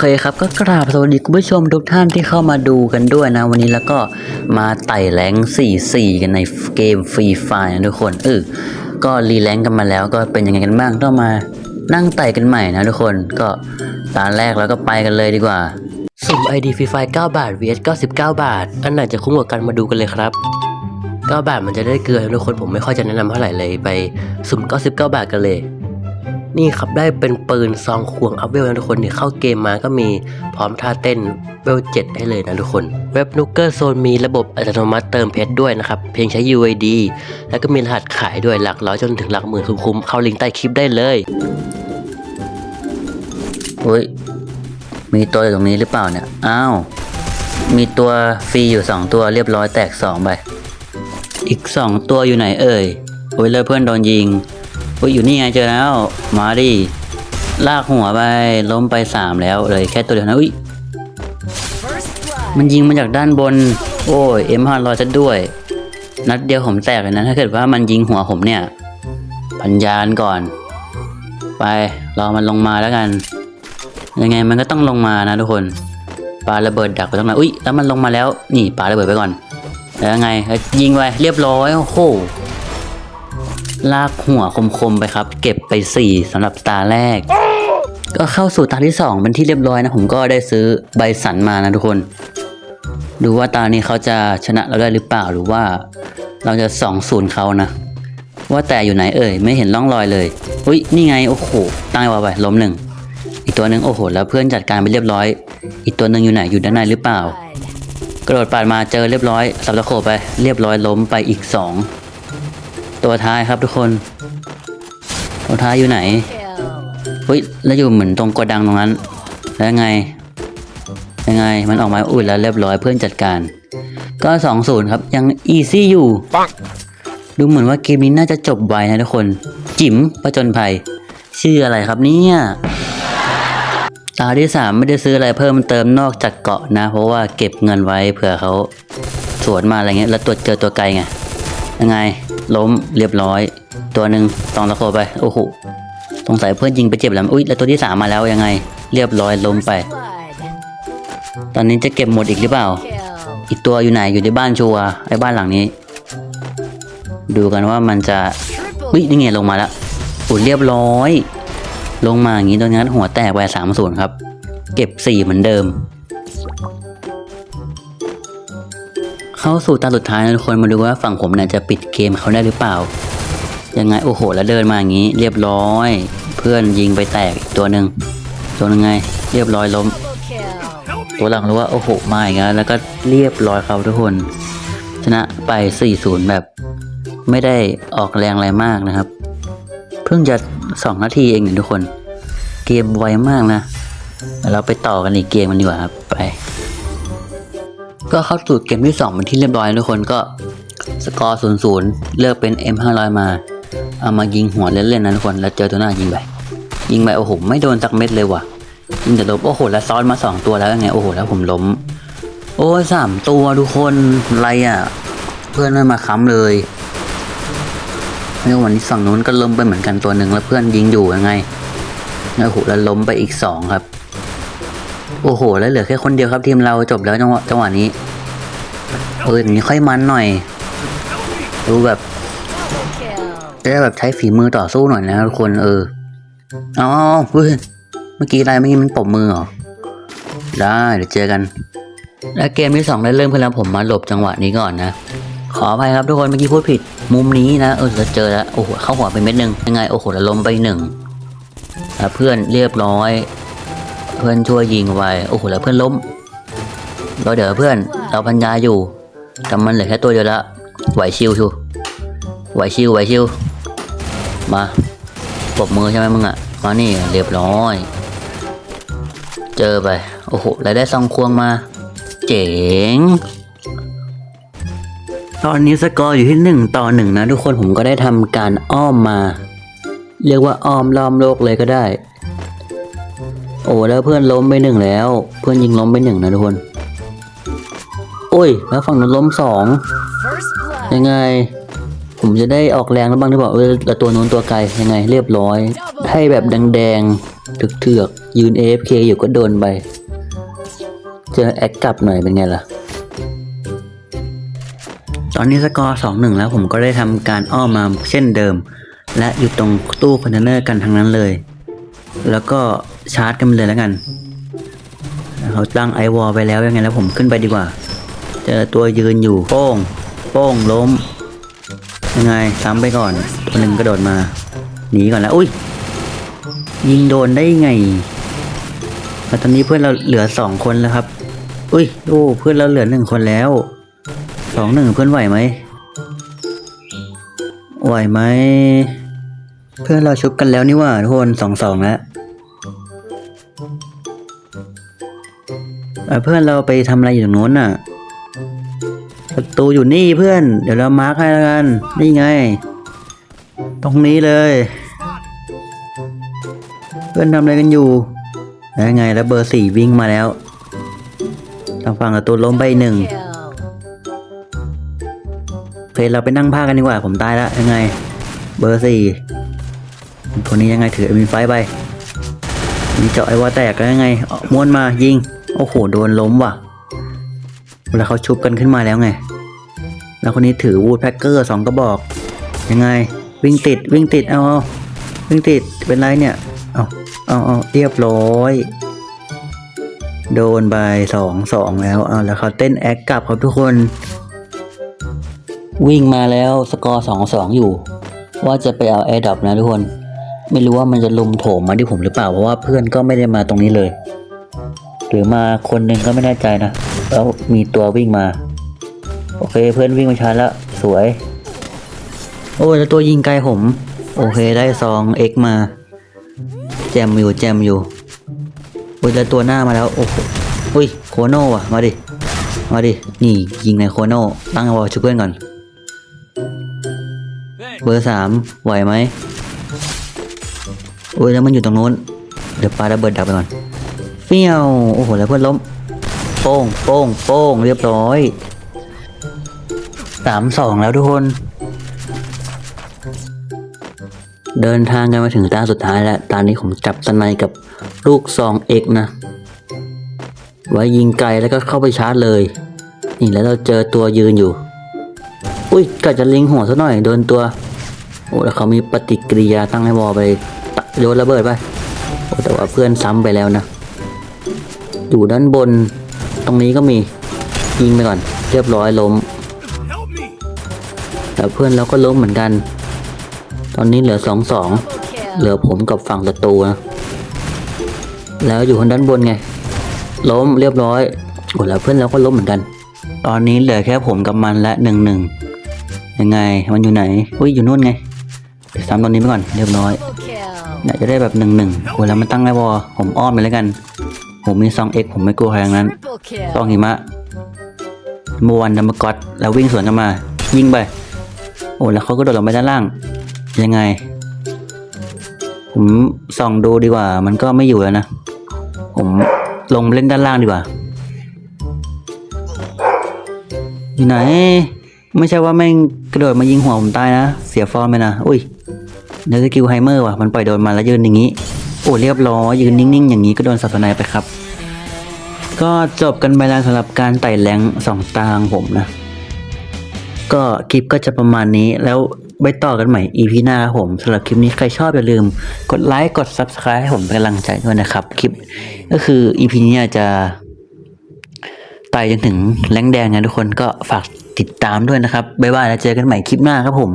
เคครับก็กราบสวัสดีคุณผู้ชมทุกท่านที่เข้ามาดูกันด้วยนะ วันนี้แล้วก็มาไต่แรง4-4 กันในเกมฟรีไฟนะทุกคนเออก็รีแรงกันมาแล้วก็เป็นยังไงกันบ้างต้องมานั่งไต่กันใหม่นะทุกคนก็ตาแรกแล้วก็ไปกันเลยดีกว่าสุ่ม ID ฟรีไฟ9 บาท vs 99 บาท อันไหนจะคุ้มกว่ากันมาดูกันเลยครับ 9 บาทมันจะได้เกลือทุกคนผมไม่ค่อยจะแนะนำเท่าไหร่เลยไปสุ่ม 99 บาทกันเลย นี่ครับได้เป็นปืนซองควงอัพเวลนะทุกคนเนี่ยเข้าเกมมาก็มีพร้อมท่าเต้นเวลเจ็ดให้เลยนะทุกคน เว็บนุกเกอร์โซนมีระบบอัตโนมัติเติมเพชรด้วยนะครับ เพียงใช้ UID แล้วก็มีรหัสขายด้วยหลักร้อยจนถึงหลักหมื่นคุ้มๆเข้าลิงก์ใต้คลิปได้เลยเฮ้ยมีตัวอยู่ตรงนี้หรือเปล่าเนี่ย อ้าว มีตัวฟรีอยู่สองตัวเรียบร้อยแตกสองไป อีกสองตัวอยู่ไหนเอ่ย โอ้ยเลยเพื่อนโดนยิง อ้ยอยู่นี่ไงเจอแล้ว มาดิลากหัวไปล้มไปสามแล้วเลยแค่ตัวเดียวนะอุ้ยมันยิงมาจากด้านบน โอ้ยเอ็มห้ารอยซะด้วย นัดเดียวผมแตกเลยนะถ้าเกิดว่ามันยิงหัวผมเนี่ยพันยานก่อน ไปรอมันลงมาแล้วกัน ยังไงมันก็ต้องลงมานะทุกคนปาระเบิดดักไปตรงนั้นอุ้ยแล้วมันลงมาแล้ว นี่ปาระเบิดไปก่อนแล้วยังไงยิงไปเรียบร้อยโอ้โห ลากหัวคมๆไปครับ เก็บไปสี่สำหรับตาแรก ก็เข้าสู่ตาที่สองเป็นที่เรียบร้อยนะ ผมก็ได้ซื้อใบสันมานะทุกคน ดูว่าตานี้เขาจะชนะเราได้หรือเปล่าหรือว่า เราจะสองศูนย์เขานะ ว่าแต่อยู่ไหนเอ่ย ไม่เห็นร่องรอยเลย อุ้ยนี่ไงโอ้โหตั้งไว้ไปล้มหนึ่งอีกตัวหนึ่งโอ้โห แล้วเพื่อนจัดการไปเรียบร้อย อีกตัวหนึ่งอยู่ไหนอยู่ด้านในหรือเปล่า กระโดดปาดมาเจอเรียบร้อยสับตะโขบไปเรียบร้อยล้มไปอีกสอง ตัวท้ายครับทุกคน ตัวท้ายอยู่ไหนเฮ้ยแล้วอยู่เหมือนตรงโกดังตรงนั้น แล้วยังไง ยังไงมันออกมาอุ่นแล้วเรียบร้อยเพื่อนจัดการ ก็สองศูนย์ครับยังอีซี่อยู่ดูเหมือนว่าเกมนี้น่าจะจบไวนะทุกคน จิ๋มประจนภัย ชื่ออะไรครับเนี่ยตาที่สามไม่ได้ซื้ออะไรเพิ่มเติมนอกจากเกาะนะ เพราะว่าเก็บเงินไว้เผื่อเขาสวนมาอะไรเงี้ยแล้วตัวเจอตัวไกลไง ยังไง ล้มเรียบร้อย ตัวหนึ่งตองตะโคไปโอ้โหสงสัยเพื่อนยิงไปเจ็บแล้วอุ้ยแล้วตัวที่สามมาแล้วยังไง เรียบร้อยล้มไป ตอนนี้จะเก็บหมดอีกหรือเปล่า อีกตัวอยู่ไหนอยู่ในบ้านชัวไอ้บ้านหลังนี้ ดูกันว่ามันจะวินี่ไงลงมาแล้วอุ่นเรียบร้อย ลงมาอย่างนี้ตรงนั้หัวแตกไปสามศูนย์ครับ เก็บสี่เหมือนเดิม เข้าสู่ตาสุดท้ายนะทุกคนมาดูว่าฝั่งผมเนี่ยจะปิดเกมเขาได้หรือเปล่า ยังไงโอ้โห แล้วเดินมาอย่างนี้ เรียบร้อย เพื่อนยิงไปแตกตัวหนึ่งตัวหนึงไง เรียบร้อยล้ม ตัวหลังรู้ว่าโอ้โหมาอีกแล้วแล้วก็เรียบร้อยครับทุกคน ชนะไป 4-0 แบบ ไม่ได้ออกแรงอะไรมากนะครับ เพิ่งจะ 2 นาทีเองเนี่ยทุกคน เกมไวมากนะเดี๋ยวเราไปต่อกันอีกเกมมันดีกว่าครับไป ก็เข้าสู่เกมที่2เป็นที่เรียบร้อยทุกคนก็สกอร์0-0เลือกเป็น M500 มา เอามายิงหัวเล่นๆนะทุกคน แล้วเจอตัวหน้ายิงไป ยิงไปโอ้โหไม่โดนสักเม็ดเลยว่ะ ยิงแต่ล้มโอ้โหแล้วซ้อนมาสองตัวแล้วยังไงโอ้โหแล้วผมล้ม โอ้สามตัวทุกคนอะไรอะ เพื่อนไม่มาค้ำเลยแล้ววันนี้ฝั่งนู้นก็ล้มไปเหมือนกันตัวหนึ่งแล้วเพื่อนยิงอยู่ยังไงโอ้โหแล้วล้มไปอีกสองครับ โอ้โห แล้วเหลือแค่คนเดียวครับทีมเราจบแล้วจังหวะจังหวะนี้เอออย่างนี้ค่อยมันหน่อย ดูแบบจะได้แบบใช้ฝีมือต่อสู้หน่อยนะทุกคนเออเอาเอาเฮ้ยเมื่อกี้อะไรเมื่อกี้มันปมมือเหรอได้เดี๋ยวเจอกัน และเกมที่สองได้เริ่มขึ้นแล้วผมมาหลบจังหวะนี้ก่อนนะขออภัยครับทุกคนเมื่อกี้พูดผิด มุมนี้นะเออเราเจอแล้วโอ้โหเข้าหัวไปเม็ดหนึ่งยังไงโอ้โหแล้วล้มไปหนึ่งเพื่อนเรียบร้อย เพื่อนช่วยยิงไว้ โอ้โหแล้วเพื่อนล้ม เราเดี๋ยวเพื่อน เราพันยาอยู่แต่มันเหลือแค่ตัวเดียวละ ไหวชิวชูไหวชิวไหวชิว มาปบมือใช่ไหมมึงอะมานี่เรียบร้อย เจอไป โอ้โหแล้วได้ซองควงมา เจ๋ง ตอนนี้สกอร์อยู่ที่หนึ่งต่อหนึ่งนะทุกคนผมก็ได้ทำการอ้อมมา เรียกว่าอ้อมล้อมโลกเลยก็ได้ อ้แล้วเพื่อนล้มไปหนึ่งแล้ว เพื่อนยิงล้มไปหนึ่งนะทุกคนโอ้ย แล้วฝั่งนั้นล้มสองยังไง ผมจะได้ออกแรงแล้วบ้างหรือเปล่าเออตัวนู้นตัวไกลยังไง เรียบร้อย ให้แบบแดงถึกเถือกๆยืน AFK อยู่ก็โดนไปเจอแอคกลับหน่อยเป็นไงล่ะ ตอนนี้สกอร์สองหนึ่งแล้วผมก็ได้ทำการอ้อมมาเช่นเดิม และอยู่ตรงตู้คอนเทนเนอร์กันทั้งนั้นเลย แล้วก็ ชาร์จกันเลยแล้วกัน เขาตั้งไอวอลไปแล้วยังไงแล้วผมขึ้นไปดีกว่า เจอตัวยืนอยู่โป้ง โป้งล้ม ยังไงซ้ำไปก่อน ตัวหนึ่งกระโดดมา หนีก่อนแล้ว อุ้ย ยิงโดนได้ไงแล้วตอนนี้เพื่อนเราเหลือสองคนแล้วครับ อุ้ยโอ้เพื่อนเราเหลือหนึ่งคนแล้ว สองหนึ่งเพื่อนไหวไหมไหวไหม เพื่อนเราชุบกันแล้วนี่ว่าทุกคนสองสองแล้ว เพื่อนเราไปทำอะไรอยู่ตรงโน้นน่ะ ประตูอยู่นี่เพื่อน เดี๋ยวเรามาร์คให้แล้วกัน นี่ไง ตรงนี้เลย เพื่อนทำอะไรกันอยู่แล้วไงแล้วเบอร์สี่วิ่งมาแล้วทางฝั่งประตูล้มไปหนึ่ง Kill. โอเคเราไปนั่งผ้ากันดีกว่า ผมตายแล้วยังไง เบอร์สี่คนนี้ยังไงถือมีไฟไปมีเจาะไอ้วอแตกแล้วยังไงม้วนมายิง โอ้โห โดนล้มว่ะ เวลาเขาชุบกันขึ้นมาแล้วไง แล้วคนนี้ถือวูดแพ็กเกอร์สองกระบอก ยังไง วิ่งติดวิ่งติดเอาเอาวิ่งติดเป็นไรเนี่ย เอาเอาเอาเรียบร้อย โดนไปสองสองแล้ว เอาแล้วเขาเต้นแอคกลับครับทุกคน วิ่งมาแล้วสกอร์สองสองอยู่ ว่าจะไปเอาแอร์ดับนะทุกคน ไม่รู้ว่ามันจะลุมโถมมาที่ผมหรือเปล่า เพราะว่าเพื่อนก็ไม่ได้มาตรงนี้เลย หรือมาคนหนึ่งก็ไม่แน่ใจนะ แล้วมีตัววิ่งมา โอเคเพื่อนวิ่งมาชาร์จแล้วสวย โอ้ยแล้วตัวยิงไกลผม โอเคได้ซองเอ็กมา แจมอยู่แจมอยู่โอ้ยแล้วตัวหน้ามาแล้วโอ้โหอุ้ยโคโน่อะมาดิ มาดิ นี่ยิงในโคโน่ตั้งวอลช่วยเพื่อนก่อน เบอร์สามไหวไหมโอ้ยแล้วมันอยู่ตรงโน้น เดี๋ยวปาระเบิดดับไปก่อน เฟี้ยวโอ้โหแล้วเพื่อนล้มโป้งโป้งโป้งเรียบร้อยสามสองแล้วทุกคน เดินทางกันมาถึงตาสุดท้ายแล้วตอนนี้ผมจับสไนกับลูกซองเอกนะ ไว้ยิงไกลแล้วก็เข้าไปชาร์จเลย นี่แล้วเราเจอตัวยืนอยู่ อุ้ยกะจะลิงหัวซะหน่อย โดนตัว โอ้แล้วเขามีปฏิกิริยาตั้งให้วอไปตะโยนระเบิดไป โอ้แต่ว่าเพื่อนซ้ำไปแล้วนะ อยู่ด้านบน ตรงนี้ก็มี ยิงไปก่อน เรียบร้อยล้มแล้วเพื่อนเราก็ล้มเหมือนกัน ตอนนี้เหลือสองสอง เหลือผมกับฝั่งศัตรูนะ แล้วอยู่คนด้านบนไง ล้มเรียบร้อยโอ้แล้วเพื่อนเราก็ล้มเหมือนกัน ตอนนี้เหลือแค่ผมกับมันและหนึ่งหนึ่งยังไง มันอยู่ไหน อุ้ยอยู่นู่นไงเดี๋ยวซ้ำตอนนี้ไปก่อน เรียบร้อยอยากจะได้แบบหนึ่งหนึ่งโอ้แล้วมันตั้งไอ้วอผมอ้อมไปแล้วกัน ผมมีซองเอ็กผมไม่กลัวใครทั้งนั้น Triple ซอง kill. หิมะมวนดัมเบอร์กอตแล้ววิ่งสวนกันมา ยิงไป โอ้แล้วเขาก็โดดลงไปด้านล่าง ยังไง ผมส่องดูดีกว่า มันก็ไม่อยู่แล้วนะ ผมลงเล่นด้านล่างดีกว่าอยู่ไหน ไม่ใช่ว่าแม่งกระโดดมายิงหัวผมตายนะ เสียฟอร์มไปนะ อุ้ยเนื้อสกิลไฮเมอร์ว่ะ มันปล่อยโดนมาแล้วยืนอย่างนี้ โอ้เรียบร้อยยืนนิ่ง ๆ อย่างนี้ก็โดนสับสนายไปครับ ก็จบกันไปแล้วสำหรับการไต่แรงสองตางผมนะ ก็คลิปก็จะประมาณนี้แล้วไปต่อกันใหม่ EP หน้าผมสำหรับคลิปนี้ใครชอบอย่าลืม กดไลค์กด Subscribe ให้ผมเป็นกำลังใจด้วยนะครับ คลิปก็คือ EP นี้จะไต่จนถึงแรงแดงนะทุกคนก็ฝากติดตามด้วยนะครับบ๊ายบายแล้วเจอกันใหม่คลิปหน้าครับผม